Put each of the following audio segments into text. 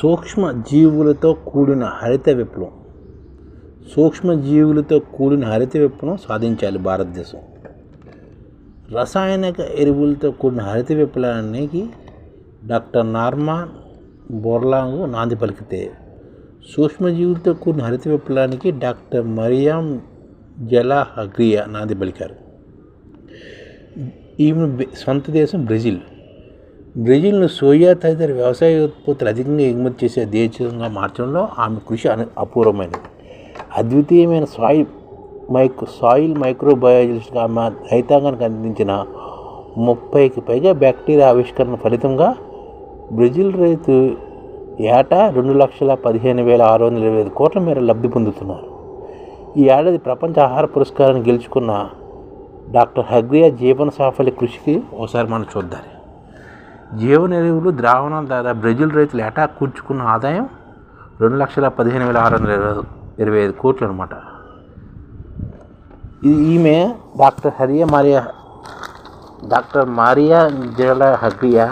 సూక్ష్మ జీవులతో కూడిన హరిత విప్లవం. సూక్ష్మ జీవులతో కూడిన హరిత విప్లవం సాధించాలి భారతదేశం. రసాయనిక ఎరువులతో కూడిన హరిత విప్లవానికి డాక్టర్ నార్మాన్ బోర్లాంగ్ నాంది పలికితే సూక్ష్మజీవులతో కూడిన హరిత విప్లవానికి డాక్టర్ మరియాం జలా హగ్రియా నాంది పలికారు. ఈమె సొంత దేశం బ్రెజిల్. బ్రెజిల్ను సోయా తదితర వ్యవసాయ ఉత్పత్తులు అధికంగా ఎగుమతి చేసే దేశంగా మార్చడంలో ఆమె కృషి అను అపూర్వమైనది. అద్వితీయమైన సాయిల్ మైక్రో సాయిల్ మైక్రోబయాలజిస్ట్గా ఆమె రైతాంగానికి అందించిన ముప్పైకి పైగా బ్యాక్టీరియా ఆవిష్కరణ ఫలితంగా బ్రెజిల్ రైతు ఏటా రెండు లక్షల పదిహేను వేల ఆరు వందల ఇరవై ఐదు కోట్ల మేర లబ్ధి పొందుతున్నారు. ఈ ఏడాది ప్రపంచ ఆహార పురస్కారాన్ని గెలుచుకున్న డాక్టర్ హగ్రియా జీవన సాఫల్య కృషికి ఒకసారి మనం చూద్దాం. జీవనెరువులు ద్రావణాల ద్వారా బ్రెజిల్ రైతులు ఏటా కూర్చుకున్న ఆదాయం రెండు లక్షల పదిహేను వేల ఆరు వందల ఇరవై ఇరవై ఐదు కోట్లు అనమాట ఈమె డాక్టర్ హరియా మారియా డాక్టర్ మారియా జల హగ్రియా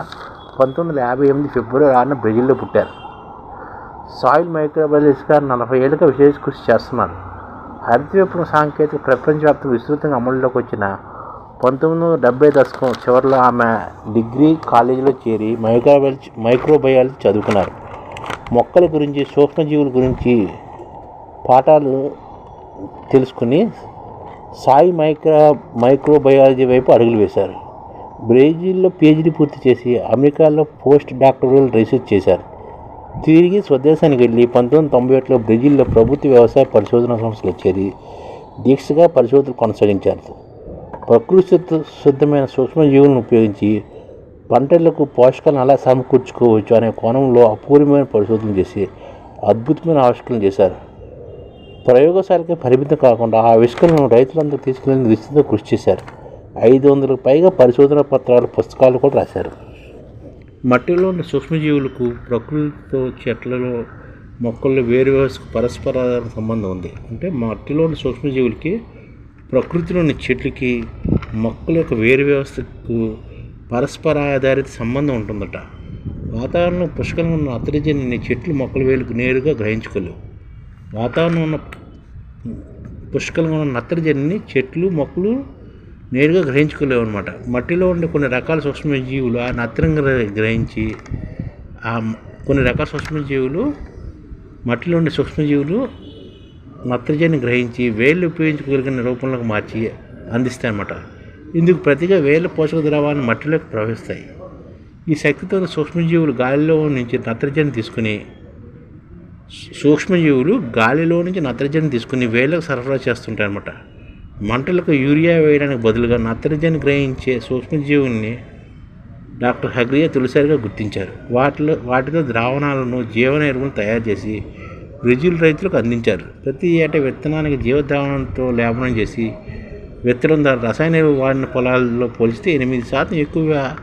పంతొమ్మిది వందల యాభై ఎనిమిది ఫిబ్రవరి ఆరున బ్రెజిల్లో పుట్టారు. సాయిల్ మైక్రోబయాలజిస్ట్గా నలభై ఏళ్ళుగా విశేష కృషి చేస్తున్నారు హరిత విప్లవ సాంకేతిక ప్రపంచవ్యాప్తంగా విస్తృతంగా అమలులోకి వచ్చిన పంతొమ్మిది వందల డెబ్బై దశకం చివరిలో ఆమె డిగ్రీ కాలేజీలో చేరి మైక్రోబయాలజీ మైక్రోబయాలజీ చదువుకున్నారు. మొక్కల గురించి సూక్ష్మజీవుల గురించి పాఠాలు తెలుసుకుని సాయి మైక్రో మైక్రోబయాలజీ వైపు అడుగులు వేశారు. బ్రెజిల్లో పిహెచ్డి పూర్తి చేసి అమెరికాలో పోస్ట్ డాక్టరల్ రీసెర్చ్ చేశారు. తిరిగి స్వదేశానికి వెళ్ళి పంతొమ్మిది వందల తొంభై ఒకటిలో బ్రెజిల్లో ప్రభుత్వ వ్యవసాయ పరిశోధన సంస్థలు చేరి దీక్షగా పరిశోధనలు కొనసాగించారు. ప్రకృతి శుద్ధమైన సిద్ధమైన సూక్ష్మజీవులను ఉపయోగించి పంటలకు పోషకాలను ఎలా సమకూర్చుకోవచ్చు అనే కోణంలో అపూర్వమైన పరిశోధన చేసి అద్భుతమైన ఆవిష్కరణ చేశారు. ప్రయోగశాలకి పరిమితం కాకుండా ఆ ఆవిష్కరణను రైతులందరూ తీసుకెళ్ళేందుకు విస్తృతంగా కృషి చేశారు. ఐదు వందలకు పైగా పరిశోధన పత్రాలు పుస్తకాలు కూడా రాశారు. మట్టిలో ఉన్న సూక్ష్మజీవులకు ప్రకృతితో చెట్లలో మొక్కల్లో వేరు వ్యవస్థకు పరస్పర సంబంధం ఉంది. అంటే మట్టిలో ఉన్న సూక్ష్మజీవులకి ప్రకృతిలోని చెట్లకి మొక్కల యొక్క వేరు వ్యవస్థకు పరస్పర ఆధారిత సంబంధం ఉంటుందట. వాతావరణంలో పుష్కలంగా ఉన్న నత్రజనిని చెట్లు మొక్కల వేలుకు నేరుగా గ్రహించుకోలేవు. వాతావరణం ఉన్న పుష్కలంగా ఉన్న నత్రజనిని చెట్లు మొక్కలు నేరుగా గ్రహించుకోలేవు అనమాట మట్టిలో ఉండే కొన్ని రకాల సూక్ష్మజీవులు ఆ నత్రంగా గ్రహించి ఆ కొన్ని రకాల సూక్ష్మజీవులు మట్టిలో ఉండే సూక్ష్మజీవులు నత్రజని గ్రహించి వేళ్ళు ఉపయోగించుకోగలిగిన రూపంలోకి మార్చి అందిస్తాయి అన్నమాట. ఇందుకు ప్రతిగా వేళ్ళ పోషక ద్రవాన్ని మట్టిలోకి ప్రవహిస్తాయి. ఈ శక్తితో సూక్ష్మజీవులు గాలిలో నుంచి నత్రజని తీసుకుని సూక్ష్మజీవులు గాలిలో నుంచి నత్రజని తీసుకుని వేళ్ళకు సరఫరా చేస్తుంటాయి అన్నమాట. మంటలకు యూరియా వేయడానికి బదులుగా నత్రజని గ్రహించే సూక్ష్మజీవుల్ని డాక్టర్ హగ్రియా తొలిసారిగా గుర్తించారు. వాటిలో వాటితో ద్రావణాలను జీవన ఎరువులను తయారు చేసి బ్రెజిల్ రైతులకు అందించారు. ప్రతి ఏటా విత్తనానికి జీవద్రావణంతో లేపనం చేసి విత్తనం ద్వారా రసాయన ఎరువు వాడిన పొలాల్లో పోలిస్తే ఎనిమిది శాతం ఎక్కువగా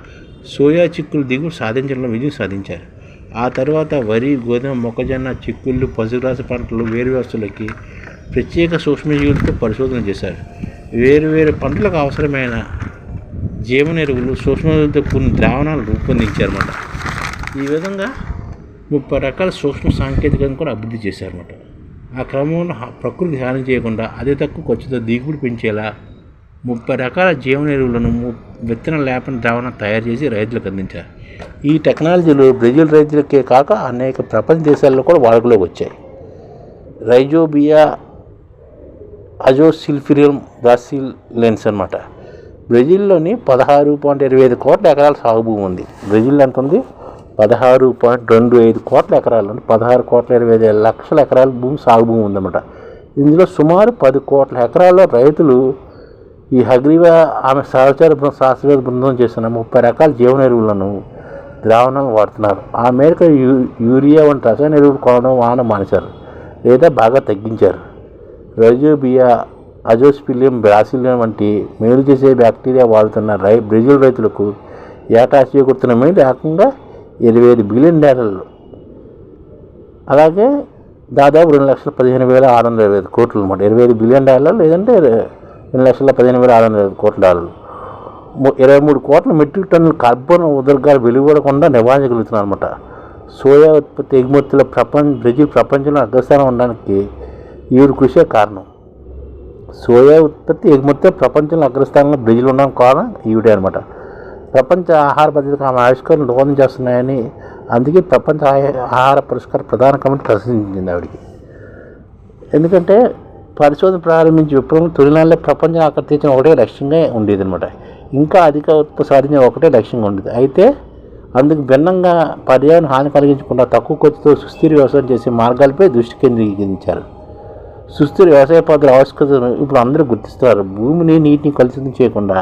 సోయా చిక్కులు దిగుబడి సాధించడంలో విజయం సాధించారు. ఆ తర్వాత వరి గోధుమ మొక్కజొన్న చిక్కుళ్ళు పశుగ్రాస పంటలు వేరు వ్యవస్థలకి ప్రత్యేక సూక్ష్మజీవులతో పరిశోధన చేశారు. వేరు వేరు పంటలకు అవసరమైన జీవన ఎరువులు సూక్ష్మజీవులతో కొన్ని ద్రావణాలు రూపొందించారన్నమాట. ఈ విధంగా ముప్పై రకాల సూక్ష్మ సాంకేతికతను కూడా అభివృద్ధి చేశారన్నమాట. ఆ క్రమంలో ప్రకృతి హాని చేయకుండా అదే తక్కువ ఖర్చుతో దిగుబడి పెంచేలా ముప్పై రకాల జీవన ఎరువులను విత్తన లేపన ద్రావణ తయారు చేసి రైతులకు అందించారు. ఈ టెక్నాలజీలు బ్రెజిల్ రైతులకే కాక అనేక ప్రపంచ దేశాల్లో కూడా వాడుకలోకి వచ్చాయి. రైజోబియా అజోసిల్ఫిరియం బ్రాసిల్ లెన్స్ అనమాట బ్రెజిల్లోని పదహారు పాయింట్ ఇరవై ఐదు కోట్ల ఎకరాల సాగు భూమి ఉంది. బ్రెజిల్ ఎంత ఉంది? పదహారు పాయింట్ రెండు ఐదు కోట్ల ఎకరాలు అంటే పదహారు కోట్ల ఇరవై ఐదు లక్షల ఎకరాల భూమి సాగు భూమి ఉందన్నమాట. ఇందులో సుమారు పది కోట్ల ఎకరాల్లో రైతులు ఈ హగ్రీవా ఆమె సహచార బృందం శాస్త్రవేత్త బృందం చేసిన ముప్పై రకాల జీవన ఎరువులను ద్రావణం వాడుతున్నారు. ఆ మేరకు యూ యూరియా వంటి రసాయన ఎరువులు కొనడం వాన మానేశారు లేదా బాగా తగ్గించారు. రైజోబియా అజోస్పిలియం బ్రాసిలియం వంటి మేలు చేసే బ్యాక్టీరియా వాడుతున్న రై బ్రెజిల్ రైతులకు ఏటా చేకూరుతున్న మేలు ఇరవై ఐదు బిలియన్ డాలర్లు. అలాగే దాదాపు రెండు లక్షల పదిహేను వేల ఆరు వందల ఇరవై ఐదు కోట్లు అనమాట ఇరవై ఐదు బిలియన్ డాలర్లు లేదంటే రెండు లక్షల పదిహేను వేల ఆరు వందల ఇరవై ఐదు కోట్ల డాలర్లు. ఇరవై మూడు కోట్ల మెట్రిక్ టన్నుల కార్బన్ ఉదర్గాలు వెలువడకుండా నివారించగలుగుతున్నారు అనమాట సోయా ఉత్పత్తి ఎగుమతుల ప్రపంచ బ్రెజిల్ ప్రపంచంలో అగ్రస్థానం ఉండడానికి ఈవిడ కృషే కారణం. సోయా ఉత్పత్తి ఎగుమతి ప్రపంచంలో అగ్రస్థానంలో బ్రెజిల్ ఉండడం కారణం ఈవిడే అనమాట ప్రపంచ ఆహార భద్రతకు ఆమె ఆవిష్కరణ దోహదం చేస్తున్నాయని అందుకే ప్రపంచ ఆహార పురస్కార ప్రధాన కమిటీ ప్రశ్నించింది ఆవిడకి. ఎందుకంటే పరిశోధన ప్రారంభించి విప్లవం తొలినాళ్ళే ప్రపంచం ఆకర్షించిన ఒకటే లక్ష్యంగా ఉండేది అనమాట ఇంకా అధిక ఉత్పత్తి సాధించిన ఒకటే లక్ష్యంగా ఉండేది. అయితే అందుకు భిన్నంగా పర్యావరణ హాని కలిగించకుండా తక్కువ ఖర్చుతో సుస్థిర వ్యవసాయం చేసే మార్గాలపై దృష్టి కేంద్రీకరించారు. సుస్థిర వ్యవసాయ పద్ధతుల ఆవశ్యకతను ఇప్పుడు అందరూ గుర్తిస్తారు భూమిని నీటిని కలుషితం చేయకుండా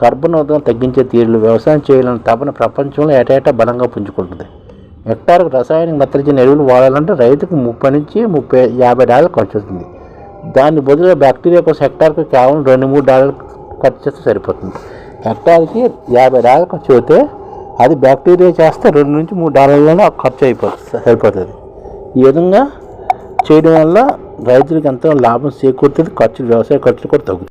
కార్బన్ తగ్గించే తీరులు వ్యవసాయం చేయాలని తపన ప్రపంచంలో ఏటేటా బలంగా పుంజుకుంటుంది. హెక్టార్కు రసాయనిక నత్రజని ఎరువులు వాడాలంటే రైతుకు ముప్పై నుంచి ముప్పై యాభై డాలర్లు ఖర్చు అవుతుంది. దాని బదులుగా బ్యాక్టీరియా కోసం హెక్టార్కు కేవలం రెండు మూడు డాలర్లు ఖర్చు చేస్తే సరిపోతుంది. హెక్టార్కి యాభై డాలర్లు ఖర్చు అవుతే అది బ్యాక్టీరియా చేస్తే రెండు నుంచి మూడు డాలర్లలో ఖర్చు అయిపోతుంది సరిపోతుంది. ఈ విధంగా చేయడం వల్ల రైతులకు ఎంతో లాభం చేకూరుతుంది ఖర్చులు వ్యవసాయ ఖర్చులు కూడా తగ్గుతుంది